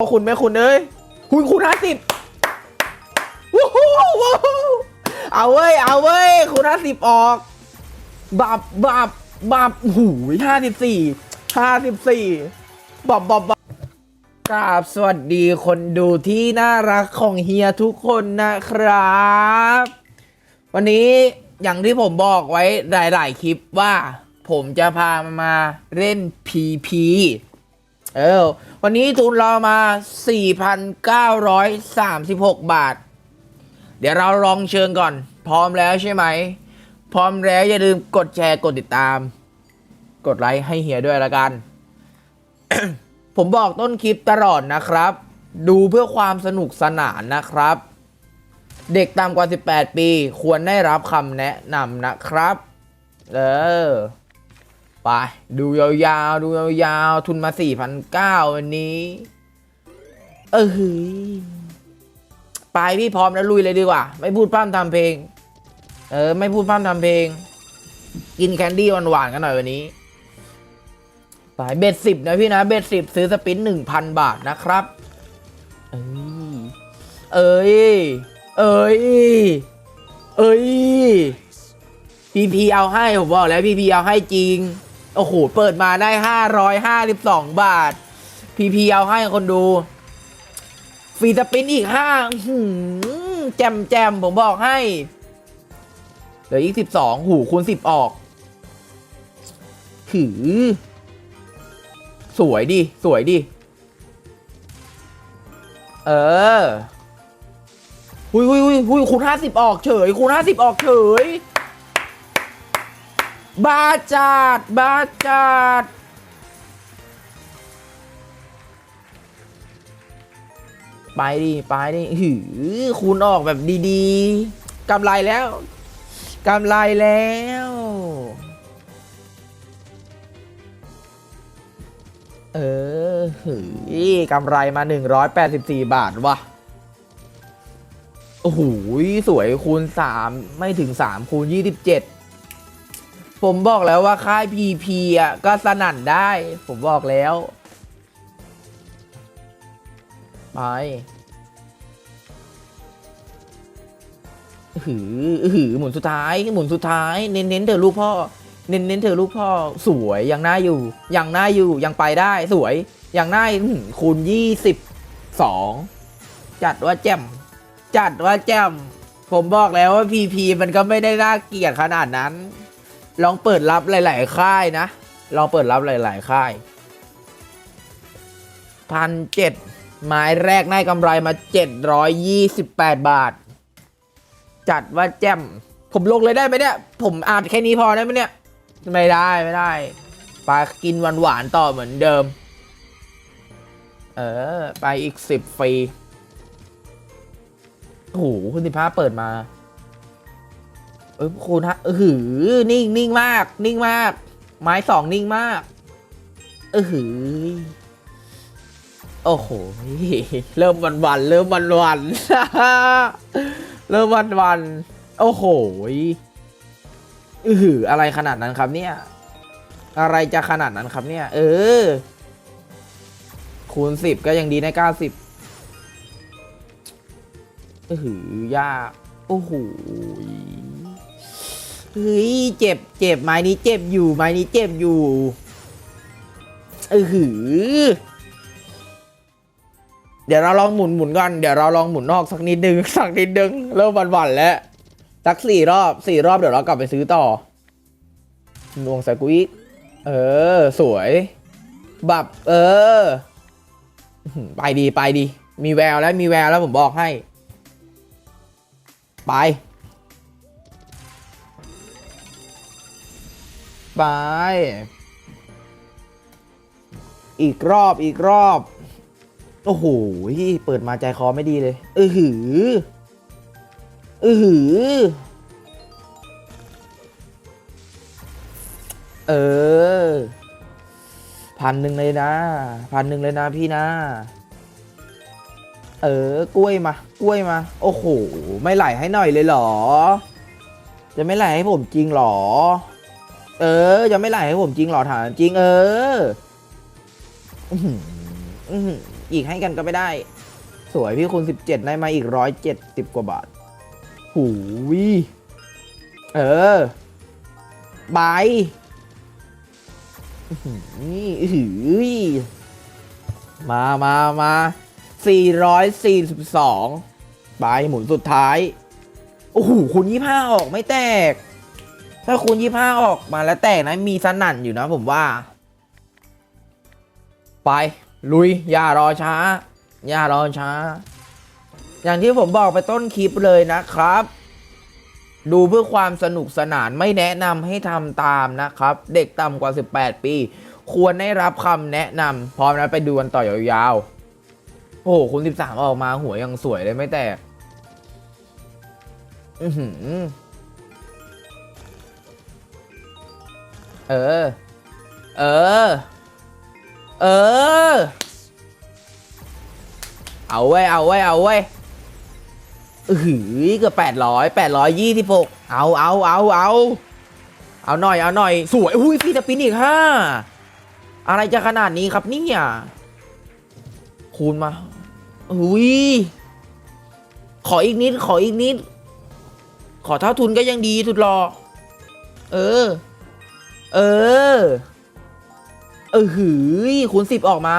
พ่อคุณแม่คุณเอ้ยคุณคุณห้าสิบวู้ฮู้วู้ฮู้เอาเว้ย เอาเว้ย คุณห้าสิบออก บับบับบับหูห้าสิบสี่ห้าสิบสี่บับบับบับกราบสวัสดีคนดูที่น่ารักของเฮียทุกคนนะครับ วันนี้อย่างที่ผมบอกไว้หลาย ๆ คลิปว่า ผมจะพามาเล่น PP เออ วันนี้ทุนเรามา 4,936 บาท เดี๋ยวเราลองเชิญก่อน พร้อมแล้วใช่ไหม พร้อมแล้วอย่าลืมกดแชร์กดติดตาม กดไลค์ให้เฮียด้วยละกัน ผมบอกต้นคลิปตลอดนะครับ ดูเพื่อความสนุกสนานนะครับ เด็กต่ำกว่า 18 ปี ควรได้รับคำแนะนำนะครับ เออ ไปดูยาวๆ ดูยาวๆ ทุนมา 4,900 วันนี้ เออหือไปพี่พร้อมแล้วลุยเลยดีกว่า ไม่พูดพร่ำทำเพลง เออ ไม่พูดพร่ำทำเพลง กินแคนดี้หวานๆกันหน่อยวันนี้ไปเบ็ดสิบนะพี่นะ เบ็ดสิบซื้อสปินหนึ่งพันบาทนะครับ เอ้ย เอ้ย เอ้ย เอ้ยพีพีเอาให้ ผมบอกแล้วพีพีเอาให้จริง โอ้โห เปิดมาได้ห้าร้อยห้าสิบาท พีพีเอาให้คนดู ฟรีสปินอีกห้าแจมแจมผมบอกให้ เหลืออีกสิบสองหูคูณสิบออกหือ สวยดิ สวยดิ เออหุยหุยหุยหุยคูณห้าสิบออกเฉยคูณห้าสิบออกเฉย บาจัดบาจัดไปดิไปดิหือคูณออกแบบดีๆกำไรแล้วกำไรแล้วเออหือกำไรมา 184 บาทว่ะโอ้โหสวยคูณ 3 ไม่ถึง 3 คูณ 27 ผมบอกแล้วว่าค่าย PP อะก็สนั่นได้ ผมบอกแล้ว ไปหือหือหมุนสุดท้ายหมุนสุดท้าย เน้นเน้นเถอลูกพ่อ เน้นเน้นเถอลูกพ่อ สวยยังน่าอยู่ ยังน่าอยู่ยังไปได้สวยยังน่าคูณยี่สิบสองจัดว่าแจ่มจัดว่าแจ่มผมบอกแล้วว่า PP มันก็ไม่ได้น่าเกลียดขนาดนั้น ลองเปิดรับหลาย ๆ ค่ายนะ ลองเปิดรับหลาย ๆ ค่ายพันเจ็ดไม้แรกได้กำไรมา 728 บาท จัดว่าแจ่มผมลงเลยได้ไหมเนี่ย ผมอ่านแค่นี้พอได้ไหมเนี่ย ไม่ได้ไม่ได้ไปกินหวานหวานๆต่อเหมือนเดิม เออ ไปอีกสิบฟรีโอ้โหคุณสิบห้าเปิดมา เออคุณฮะเออหือนิ่งนิ่งมาก นิ่งมาก ไม้สองนิ่งมาก เออหือโอ้โหเริ่มวันวันเริ่มวันวันเริ่มวันวันโอ้โหอือหืออะไรขนาดนั้นครับเนี่ย อะไรจะขนาดนั้นครับเนี่ย เออ คูณสิบก็ยังดีในเก้าสิบเออหือยากโอ้โห เฮ้ยเจ็บเจ็บไม้นี้เจ็บอยู่ไม้นี้เจ็บอยู่เออหือเดี๋ยวเราลองหมุนหมุนก่อนเดี๋ยวเราลองหมุนนอกสักนิดนึงสักนิดนึงเริ่มหวันแล้วสักสี่รอบสี่รอบเดี๋ยวเรากลับไปซื้อต่อลวงสกุอีกเออ สวย บับ เออ ไปดีไปดี มีแววแล้วมีแววแล้วผมบอกให้ ไป ไป อีกรอบอีกรอบ โอ้โหเปิดมาใจคอไม่ดีเลยเออหือเออหือ เออพันหนึ่งเลยนะพันหนึ่งเลยนะพี่นะ เออกล้วยมากล้วยมา โอ้โห ไม่ไหลให้หน่อยเลยเหรอ จะไม่ไหลให้ผมจริงเหรอ เออจะไม่ไหลให้ผมจริงหรอถามจริงเอออีกให้กันก็ไม่ได้ สวยพี่คูณ17ได้มาอีก170กว่าบาท หูยเออบายอื้อหืออื้อหือมามามา442บายหมุนสุดท้าย โอ้โหคูณ25ออกไม่แตก ถ้าคูณ25ออกมาแล้วแตกนะมีสนั่นอยู่นะผมว่า ไปลุยอย่ารอช้า อย่ารอช้า อย่างที่ผมบอกไปต้นคลิปเลยนะครับ ดูเพื่อความสนุกสนานไม่แนะนำให้ทำตามนะครับ เด็กต่ำกว่า 18 ปี ควรได้รับคำแนะนำพร้อมแล้วไปดูกันต่อยาวๆ โอ้โหคุณ13 ออกมาหัวยังสวยเลยไม่แตก อือหือ เออ เออ เออ เอาไว้เอาไว้เอาไว้หือเกือบแปดร้อยแปดร้อยยี่สิบหกเอาเอาเอาเอาเอาหน่อยเอาหน่อย สวยอุ้ยฟีสปินอีกห้าอะไรจะขนาดนี้ครับเนี่ยคูณมาอุ้ยขออีกนิด ขออีกนิด ขอเท่าทุนก็ยังดีสุดรอ เออ เออ เออหือคูณสิบออกมา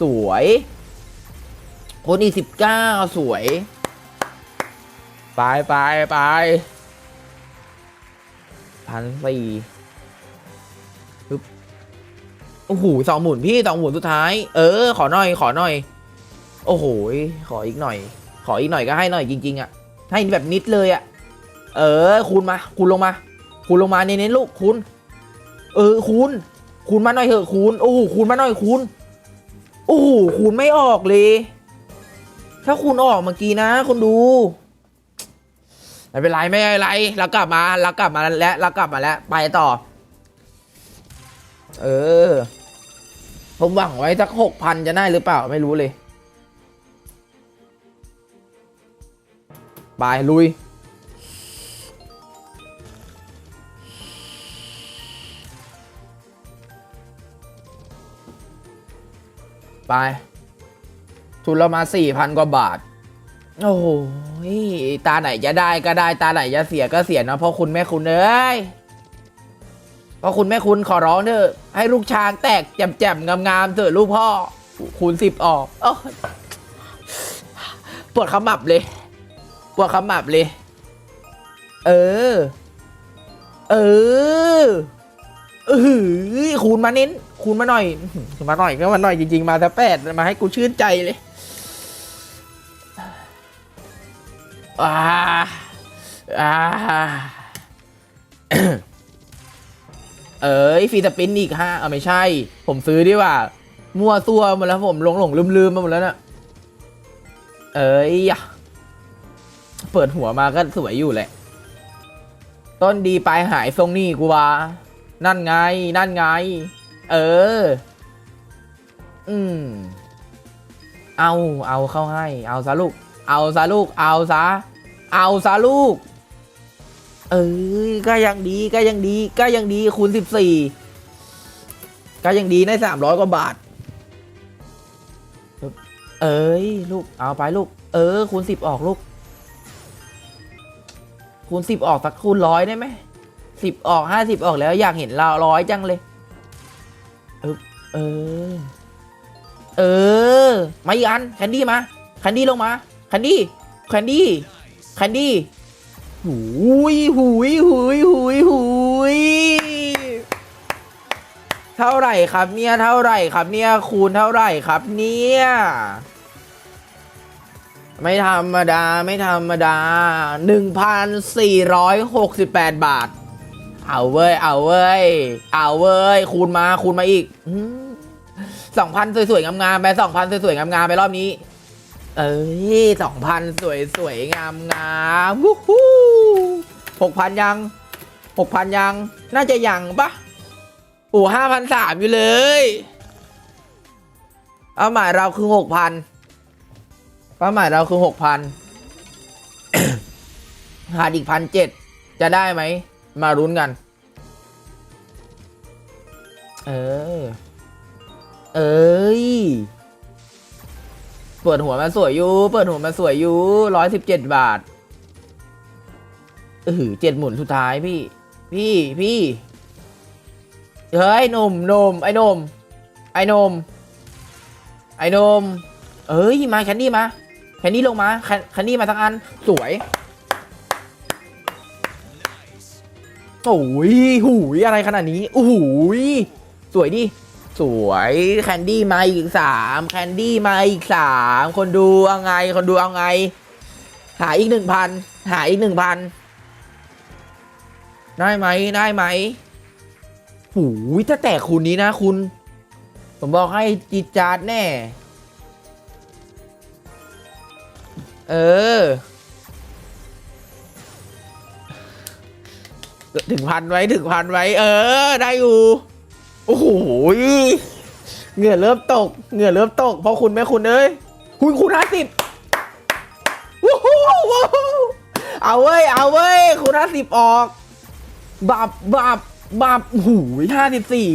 สวยคูณอีกสิบเก้าสวย ไปไปไปพันสี่ปึ๊บโอ้โหสองหมุนพี่สองหมุนสุดท้าย เออ ขอหน่อย ขอหน่อย โอ้โหขออีกหน่อย ขออีกหน่อยก็ให้หน่อยจริง ๆอะ ให้แบบนิดเลยอะ เออ คูณมา คูณลงมา คูณลงมาเน้นๆลูกคูณ เออคูณคูณมาหน่อยเถอะคูณโอ้โหคูณมาหน่อยคูณโอ้โหคูณไม่ออกเลย ถ้าคูณออกเมื่อกี้นะคุณดูไม่เป็นไรไม่เป็นไรเรากลับมาเรากลับมาแล้วเรากลับมาแล้วไปต่อ เออ ผมหวังไว้สักหกพันจะได้หรือเปล่าไม่รู้เลย ไปลุย ไป ทุนเรามาสี่พันกว่าบาท โอ้โหตาไหนจะได้ก็ได้ตาไหนจะเสียก็เสียนะเพราะคุณแม่คุณเอ้ยเพราะคุณแม่คุณขอร้องเถอะให้ลูกช้างแตกแจ่มๆงามๆเถอะลูกพ่อคูณสิบออกอปวดขมับเลยปวดขมับเลย เออ เออเออคูณมาเน้น คูณมาหน่อย มาหน่อยก็มาหน่อยจริงๆ มาแต่แปดมาให้กูชื่นใจเลยอ่าอ่าเอ้ยฟีสปินอีกห้าอะไม่ใช่ ผมซื้อดีกว่า มั่วตัวหมดแล้วผมหลงหลงลืมลืมมาหมดแล้วน่ะเอ้ยเปิดหัวมาก็สวยอยู่แหละ ต้นดีปลายหายทรงนี่กูว่า นั่นไง นั่นไง เออ อืม เอา เอาเข้าให้ เอาซะลูก เอาซะลูก เอาซะ เอาซะลูก เอ้ยก็ยังดีก็ยังดีก็ยังดีคูณสิบสี่ก็ยังดีได้สามร้อยกว่าบาท เอ้ยลูก เอาไปลูก เออ คูณสิบออกลูก คูณสิบออกสักคูณร้อยได้ไหมสิบออกห้าสิบออกแล้วอยากเห็นเราร้อยจังเลย เออ เออ เออ มาอีกอัน แคนดี้มา แคนดี้ลงมา แคนดี้ แคนดี้ แคนดี้หุยหุยหุยหุยหุยเท่าไหร่ครับเนี่ย เท่าไหร่ครับเนี่ย คูณเท่าไหร่ครับเนี่ย ไม่ธรรมดา ไม่ธรรมดา 1,468 บาท เอาเว้ย เอาเว้ย เอาเว้ย คูณมา คูณมาอีกสองพันสวยๆ งามๆ ไปสองพันสวยๆ งามๆ ไปรอบนี้ เอ้ยสองพันสวยๆ งามๆวู้ฮู้หกพันยังหกพันยัง น่าจะยังปะโอ้ห้าพันสามอยู่เลย เป้าหมายเราคือหกพันเป้าหมายเราคือหกพันหาดอีกพันเจ็ดจะได้ไหม มารุ้นกัน เออ เอ้ย เปิดหัวมันสวยอยู่ เปิดหัวมันสวยอยู่ร้อยสิบเจ็ดบาท เออเจ็ดหมุนสุดท้ายพี่ พี่พี่ เฮ้ยนมนมไอ้นม ไอ้นม ไอ้นม เอ้ย มาแคนดี้มา แคนดี้ลงมา แคนแคนดี้มาสักอัน สวย โอ้ยหูยอะไรขนาดนี้โอ้โหยสวยดิ สวยแคนดี้มาอีกสามแคนดี้มาอีกสามคนดูเอาไง คนดูเอาไง หาอีกหนึ่งพันหาอีกหนึ่งพันได้ไหมได้ไหมหูยถ้าแตกคูณนี้นะคุณ ผมบอกให้จีจาดแน่ เออ ถึงพันไว้ถึงพันไว้ เออ ได้อยู่ โอ้โหเหงื่อเริ่มตก เหงื่อเริ่มตก เพราะคุณแม่คุณเอ้ย คุณคุณห้าสิบวู้ฮู้วู้ฮู้เอาเว้ย เอาเว้ย คุณห้าสิบออกบับบับบับหูห้าสิบสี่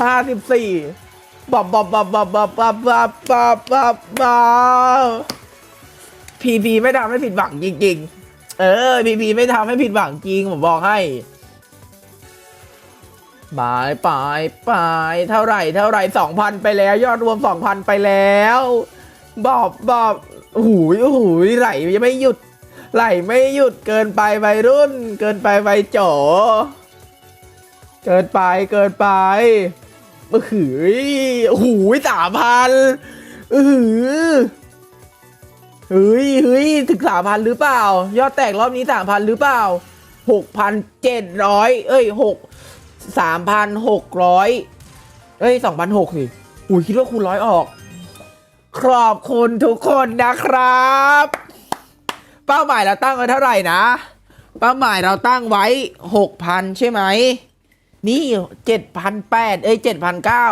ห้าสิบสี่บับบับบับบับบับบับบับบับบับบับพีพีไม่ทำให้ผิดหวังจริงๆ เออพีพีไม่ทำให้ผิดหวังจริง ผมบอกให้ บายปลายปลายเท่าไหร่เท่าไหร่สองพันไปแล้ว ยอดรวมสองพันไปแล้ว บอบบอบหูยหูยไหลยังไม่หยุด ไหลไม่หยุดเกินไปวัยรุ่น เกินไปวัยโจเกินไปเกินไปเมื่อหือหูยสามพันเออเฮ้ยเฮ้ยถึงสามพันหรือเปล่า ยอดแตกรอบนี้สามพันหรือเปล่าหกพันเจ็ดร้อยเอ้ยหก สามพันหกร้อยเอ้ยสองพันหกสิอุ้ยคิดว่าคูณร้อยออก ขอบคุณทุกคนนะครับ เป้าหมายเราตั้งไว้เท่าไหร่นะ เป้าหมายเราตั้งไว้หกพันใช่ไหม นี่เจ็ดพันแปดเอ้ยเจ็ดพันเก้า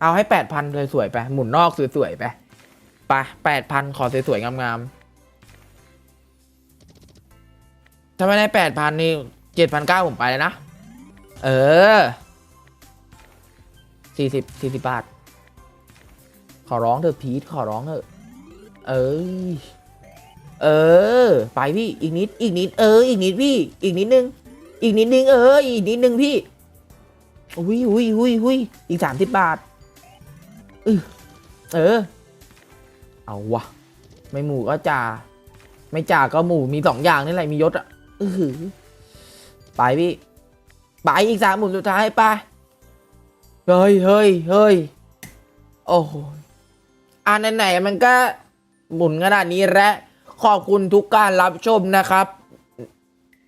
เอาให้แปดพันเลยสวยๆไป หมุนนอกสวยๆไปไปแปดพันขอสวยๆงามๆถ้าไม่ได้แปดพันนี่เจ็ดพันเก้าผมไปเลยนะ เออสี่สิบสี่สิบบาท ขอร้องเถอะพีทขอร้องเถอะ เอ้ยเออ ไปพี่ อีกนิด อีกนิด เออ อีกนิดพี่ อีกนิดนึง อีกนิดนึง เออ อีกนิดนึงพี่ อุ้ยอุ้ยอุ้ยอุ้ยอีกสามสิบบาท เออ เอาวะ ไม่หมูก็จ่า ไม่จ่าก็หมู มีสองอย่างนี่แหละ มียศอะเออไปพี่ ไปอีกสามหมุนสุดท้ายไปเฮ้ยเฮ้ยเฮ้ยโอ้โหอันไหนมันก็หมุนขนาดนี้และขอบคุณทุกการรับชมนะครับ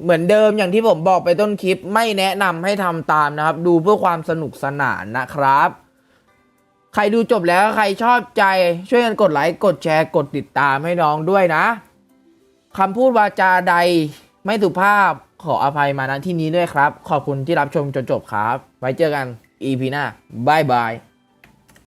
เหมือนเดิมอย่างที่ผมบอกไปต้นคลิปไม่แนะนำให้ทำตามนะครับ ดูเพื่อความสนุกสนานนะครับ ใครดูจบแล้วใครชอบใจช่วยกันกดไลค์กดแชร์กดติดตามให้น้องด้วยนะคำพูดวาจาใดไม่สุภาพ ขออภัยมาณที่นี้ด้วยครับ ขอบคุณที่รับชมจนจบครับ ไว้เจอกัน EP หน้าบายบาย